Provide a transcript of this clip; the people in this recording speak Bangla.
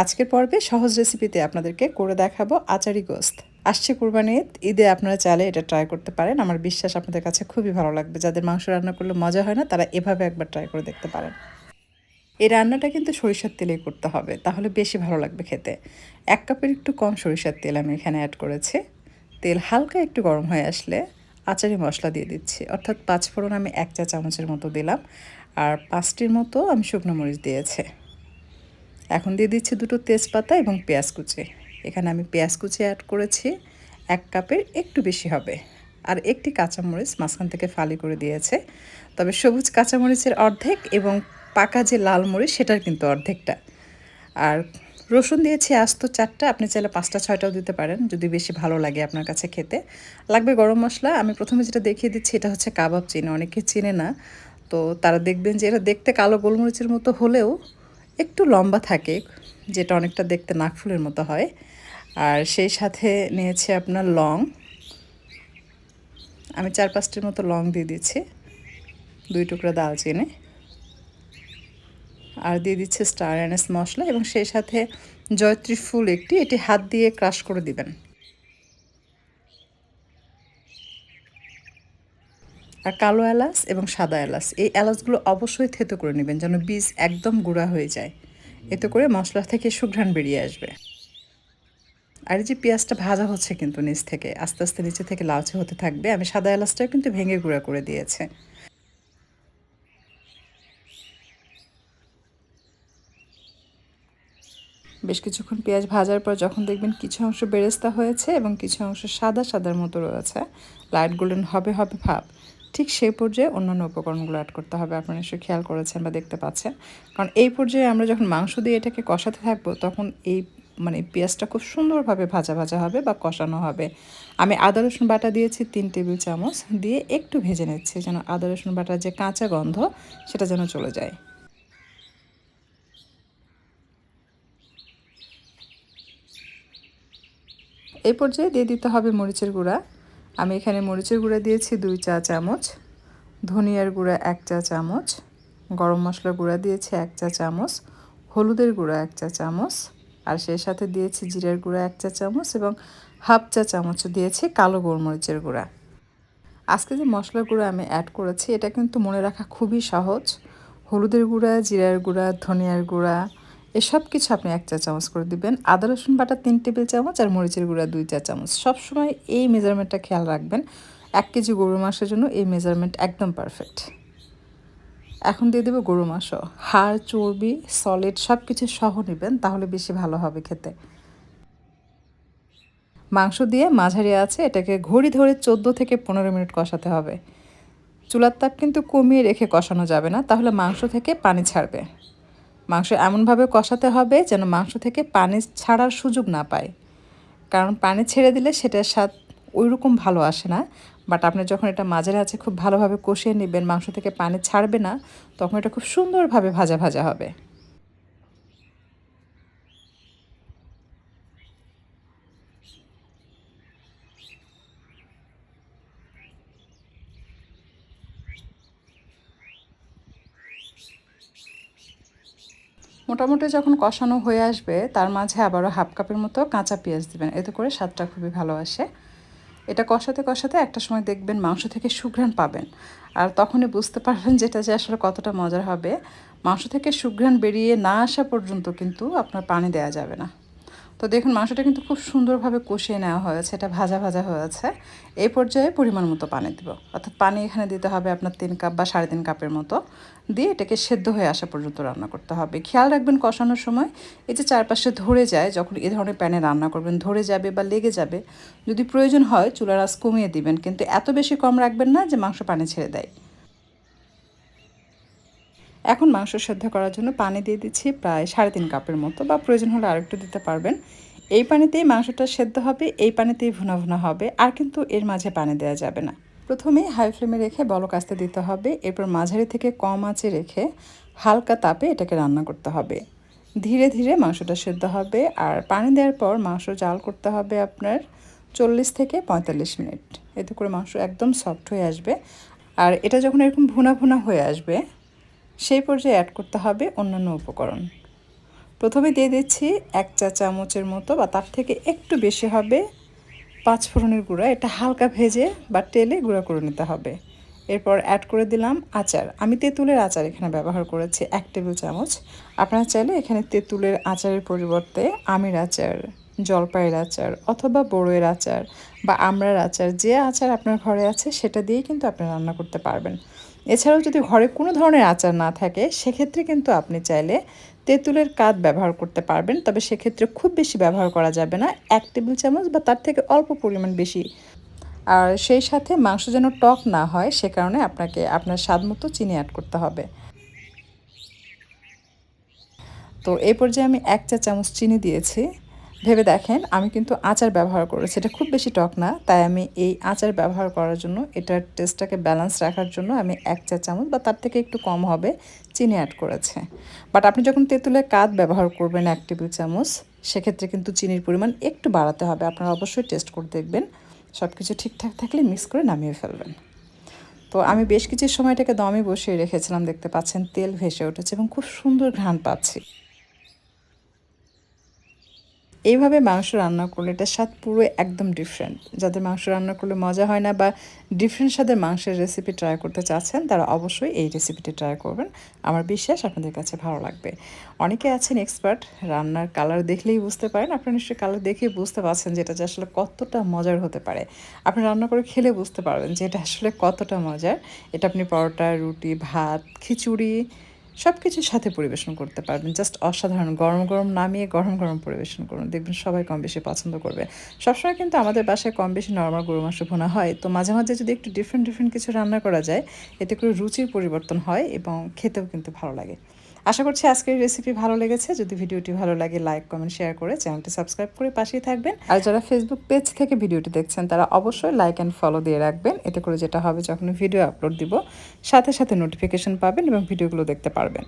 আজকের পর্বে সহজ রেসিপিতে আপনাদেরকে করে দেখাবো আচারি গোস্ত। আসছে কোরবানি ঈদ, আপনারা চাইলে এটা ট্রাই করতে পারেন। আমার বিশ্বাস আপনাদের কাছে খুবই ভালো লাগবে। যাদের মাংস রান্না করলে মজা হয় না তারা এভাবে একবার ট্রাই করে দেখতে পারেন। এই রান্নাটা কিন্তু সরিষার তেলেই করতে হবে তাহলে বেশি ভালো লাগবে খেতে। এক কাপের একটু কম সরিষার তেল আমি এখানে অ্যাড করেছি। তেল হালকা একটু গরম হয়ে আসলে আচারি মশলা দিয়ে দিচ্ছি। অর্থাৎ পাঁচ ফোড়ন আমি এক চা চামচের মতো দিলাম। আর পাঁচটির মতো আমি শুকনো মরিচ দিয়েছি। এখন দিয়ে দিচ্ছি দুটো তেজপাতা এবং পেঁয়াজ কুচি। এখানে আমি পেঁয়াজ কুচি অ্যাড করেছি, এক কাপের একটু বেশি হবে। আর একটি কাঁচামরিচ মাঝখান থেকে ফালি করে দিয়েছে। তবে সবুজ কাঁচামরিচের অর্ধেক এবং পাকা যে লাল মরিচ সেটার কিন্তু অর্ধেকটা। আর রসুন দিয়েছি আস্ত চারটা, আপনি চাইলে পাঁচটা, ছয়টাও দিতে পারেন যদি বেশি ভালো লাগে আপনার কাছে খেতে। লাগবে গরম মশলা, আমি প্রথমে যেটা দেখিয়ে দিচ্ছি এটা হচ্ছে কাবাব চিনি, অনেকে চিনে না। তো তারা দেখবেন যে এটা দেখতে কালো গোলমরিচের মতো হলেও একটু লম্বা থাকে, যেটা অনেকটা দেখতে নাকফুলের মতো হয়। আর সেই সাথে নিয়েছে আপনার লং। আমি চার পাঁচটির মতো লং দিয়ে দিচ্ছি, দুই টুকরা দালচিনি আর দিয়ে দিচ্ছে স্টার অ্যানেস মশলা এবং সেই সাথে জয়ত্রী ফুল একটি, এটি হাত দিয়ে ক্রাশ করে দিবেন। আর কালো এলাচ এবং সাদা এলাচ, এই এলাচগুলো অবশ্যই থেতো করে নেবেন যেন বীজ একদম গুঁড়া হয়ে যায়। এতে করে মশলা থেকে সুঘ্রাণ বেরিয়ে আসবে। আর এই যে পেঁয়াজটা ভাজা হচ্ছে কিন্তু নিচ থেকে, আস্তে আস্তে নিচে থেকে লালচে হতে থাকবে। আমি সাদা এলাচটাও কিন্তু ভেঙে গুঁড়া করে দিয়েছে। বেশ কিছুক্ষণ পেঁয়াজ ভাজার পর যখন দেখবেন কিছু অংশ বেরেস্তা হয়েছে এবং কিছু অংশ সাদা সাদার মতো রয়েছে, লাইট গোল্ডেন হবে হবে ভাব। ঠিক সেই পর্যায়ে অন্যান্য উপকরণগুলো অ্যাড করতে হবে। আপনারা নিশ্চয়ই খেয়াল করেছেন বা দেখতে পাচ্ছেন। কারণ এই পর্যায়ে আমরা যখন মাংস দিয়ে এটাকে কষাতে থাকব, তখন এই মানে পেঁয়াজটা খুব সুন্দরভাবে ভাজা ভাজা হবে বা কষানো হবে। আমি আদা, রসুন বাটা দিয়েছি তিন টেবিল চামচ দিয়ে একটু ভেজে নিচ্ছি যেন আদা, রসুন বাটার যে কাঁচা গন্ধ সেটা যেন চলে যায়। এই পর্যায়ে দিয়ে দিতে হবে মরিচের গুঁড়া। আমি এখানে মরিচের গুঁড়া দিয়েছি দুই চা চামচ, ধনিয়ার গুঁড়া এক চা চামচ, গরম মশলা গুঁড়া দিয়েছি এক চা চামচ, হলুদের গুঁড়া এক চা চামচ, আর সেই সাথে দিয়েছি জিরার গুঁড়া এক চা চামচ এবং হাফ চা চামচ দিয়েছি কালো গোলমরিচের গুঁড়া। আজকে যে মশলার গুঁড়া আমি অ্যাড করেছি, এটা কিন্তু মনে রাখা খুবই সহজ। হলুদের গুঁড়া, জিরার গুঁড়া, ধনিয়ার গুঁড়া এসব কিছু আপনি এক চা চামচ করে দিবেন। আদা, রসুন বাটা, তিন টেবিল চামচ আর মরিচের গুঁড়া দুই চা চামচ। সবসময় এই মেজারমেন্টটা খেয়াল রাখবেন। এক কেজি গরু মাংসের জন্য এই মেজারমেন্ট একদম পারফেক্ট এখন দিয়ে দেবো গরু মাংস। হাড়, চর্বি সলিড সব কিছু সহ নেবেন, তাহলে বেশি ভালো হবে খেতে। মাংস দিয়ে মাঝারি আছে, এটাকে ঘড়ি ধরে চোদ্দ থেকে পনেরো মিনিট কষাতে হবে। চুলার তাপ কিন্তু কমিয়ে রেখে কষানো যাবে না, তাহলে মাংস থেকে পানি ছাড়বে। মাংস এমনভাবে কষাতে হবে যেন মাংস থেকে পানি ছাড়ার সুযোগ না পায়। কারণ পানি ছেড়ে দিলে সেটার স্বাদ ওই রকম ভালো আসে না। বাট আপনি যখন এটা মাঝের আছে খুব ভালোভাবে কষিয়ে নেবেন, মাংস থেকে পানি ছাড়বে না, তখন এটা খুব সুন্দরভাবে ভাজা ভাজা হবে। মোটামুটি যখন কষানো হয়ে আসবে, তার মাঝে আবারও হাফ কাপের মতো কাঁচা পেঁয়াজ দেবেন। এতে করে স্বাদটা খুবই ভালো আসে। এটা কষাতে কষাতে একটা সময় দেখবেন মাংস থেকে সুঘ্রাণ পাবেন। আর তখনই বুঝতে পারবেন যেটা যে আসলে কতটা মজার হবে। মাংস থেকে সুঘ্রাণ বেরিয়ে না আসা পর্যন্ত কিন্তু আপনার পানি দেওয়া যাবে না। তো দেখুন, মাংসটা কিন্তু খুব সুন্দরভাবে কষিয়ে নেওয়া হয়েছে, এটা ভাজা ভাজা হয়েছে। এই পর্যায়ে পরিমাণ মতো পানি দেব। অর্থাৎ পানি এখানে দিতে হবে আপনার তিন কাপ বা সাড়ে তিন কাপের মতো। দিয়ে এটাকে সেদ্ধ হয়ে আসা পর্যন্ত রান্না করতে হবে। খেয়াল রাখবেন কষানোর সময় এই যে চারপাশে ধরে যায়, যখন এ ধরনের প্যানে রান্না করবেন, ধরে যাবে বা লেগে যাবে, যদি প্রয়োজন হয় চুলার আঁচ কমিয়ে দিবেন। কিন্তু এত বেশি কম রাখবেন না যে মাংস পানি ছেড়ে দেয়। এখন মাংস সেদ্ধ করার জন্য পানি দিয়ে দিচ্ছি প্রায় সাড়ে তিন কাপের মতো বা প্রয়োজন হলে আরেকটু দিতে পারবেন। এই পানিতেই মাংসটা সেদ্ধ হবে, এই পানিতেই ভুনা ভুনা হবে, আর কিন্তু এর মাঝে পানি দেওয়া যাবে না। প্রথমে হাই ফ্লেমে রেখে বলক আসতে দিতে হবে, এরপর মাঝারি থেকে কম আঁচে রেখে হালকা তাপে এটাকে রান্না করতে হবে। ধীরে ধীরে মাংসটা সেদ্ধ হবে, আর পানি দেওয়ার পর মাংস জাল করতে হবে আপনার চল্লিশ থেকে পঁয়তাল্লিশ মিনিট। এতে করে মাংস একদম সফট হয়ে আসবে, আর এটা যখন এরকম ভুনা ভুনা হয়ে আসবে সেই পর্যায়ে অ্যাড করতে হবে অন্যান্য উপকরণ। প্রথমে দিয়ে দিচ্ছি এক চা চামচের মতো বা তার থেকে একটু বেশি হবে পাঁচ ফোড়নের গুঁড়া। এটা হালকা ভেজে বা তেলে গুঁড়া করে নিতে হবে। এরপর অ্যাড করে দিলাম আচার। আমি তেঁতুলের আচার এখানে ব্যবহার করেছি এক টেবিল চামচ। আপনারা চাইলে এখানে তেঁতুলের আচারের পরিবর্তে আমের আচার, জলপাইয়ের আচার অথবা বড়োয়ের আচার বা আমড়ার আচার, যে আচার আপনার ঘরে আছে সেটা দিয়েই কিন্তু আপনি রান্না করতে পারবেন। এছাড়াও যদি ঘরে কোনো ধরনের আচার না থাকে, সেক্ষেত্রে কিন্তু আপনি চাইলে তেঁতুলের কাত ব্যবহার করতে পারবেন। তবে সেক্ষেত্রে খুব বেশি ব্যবহার করা যাবে না। এক টেবিল চামচ বা তার থেকে অল্প পরিমাণ বেশি। আর সেই সাথে মাংস যেন টক না হয়, সে কারণে আপনাকে আপনার স্বাদ মতো চিনি অ্যাড করতে হবে। তো এই পর্যায়ে আমি এক চা চামচ চিনি দিয়েছি। ভেবে দেখেন, আমি কিন্তু আচার ব্যবহার করেছি। এটা খুব বেশি টক না, তাই আমি এই আচার ব্যবহার করার জন্য, এটার টেস্টটাকে ব্যালেন্স রাখার জন্য আমি এক চা চামচ বা তার থেকে একটু কম হবে চিনি অ্যাড করেছে। বাট আপনি যখন তেঁতুলের কাত ব্যবহার করবেন এক টেবিল চামচ, সেক্ষেত্রে কিন্তু চিনির পরিমাণ একটু বাড়াতে হবে। আপনারা অবশ্যই টেস্ট করে দেখবেন। সব কিছু ঠিকঠাক থাকলে মিক্স করে নামিয়ে ফেলবেন। তো আমি বেশ কিছু সময়টাকে দমে বসিয়ে রেখেছিলাম, দেখতে পাচ্ছেন তেল ভেসে উঠেছে এবং খুব সুন্দর ঘ্রাণ পাচ্ছি। এইভাবে মাংস রান্না করলে এটা স্বাদ পুরো একদম ডিফারেন্ট যাদের মাংস রান্না করলে মজা হয় না বা ডিফারেন্ট স্বাদের মাংসের রেসিপি ট্রাই করতে চাচ্ছেন, তারা অবশ্যই এই রেসিপিটি ট্রাই করবেন। আমার বিশ্বাস আপনাদের কাছে ভালো লাগবে। অনেকে আছেন এক্সপার্ট রান্নার কালার দেখলেই বুঝতে পারেন। আপনারা নিশ্চয়ই কালার দেখেই বুঝতে পারছেন যে এটা যে আসলে কতটা মজার হতে পারে। আপনি রান্না করে খেলে বুঝতে পারবেন যে এটা আসলে কতটা মজার। এটা আপনি পরোটা, রুটি, ভাত, খিচুড়ি সব কিছুর সাথে পরিবেশন করতে পারবেন। জাস্ট অসাধারণ। গরম গরম নামিয়ে গরম গরম পরিবেশন করুন। দেখবেন সবাই কম বেশি পছন্দ করবে। সবসময় কিন্তু আমাদের বাসায় কম বেশি নর্মাল গরু মাংস ভোনা হয়। তো মাঝে মাঝে যদি একটু ডিফারেন্ট ডিফারেন্ট কিছু রান্না করা যায়, এতে করে রুচির পরিবর্তন হয় এবং খেতেও কিন্তু ভালো লাগে। আশা করছি আজকের রেসিপি ভালো লেগেছে। যদি ভিডিওটি ভালো লাগে লাইক কমেন্ট শেয়ার করে চ্যানেলটি সাবস্ক্রাইব করে পাশেই থাকবেন। আর যারা ফেসবুক পেজ থেকে ভিডিওটি দেখছেন, তারা অবশ্যই লাইক অ্যান্ড ফলো দিয়ে রাখবেন। এতে করে যেটা হবে যখন ভিডিও আপলোড দিব, সাথে সাথে নোটিফিকেশন পাবেন এবং ভিডিওগুলো দেখতে পারবেন।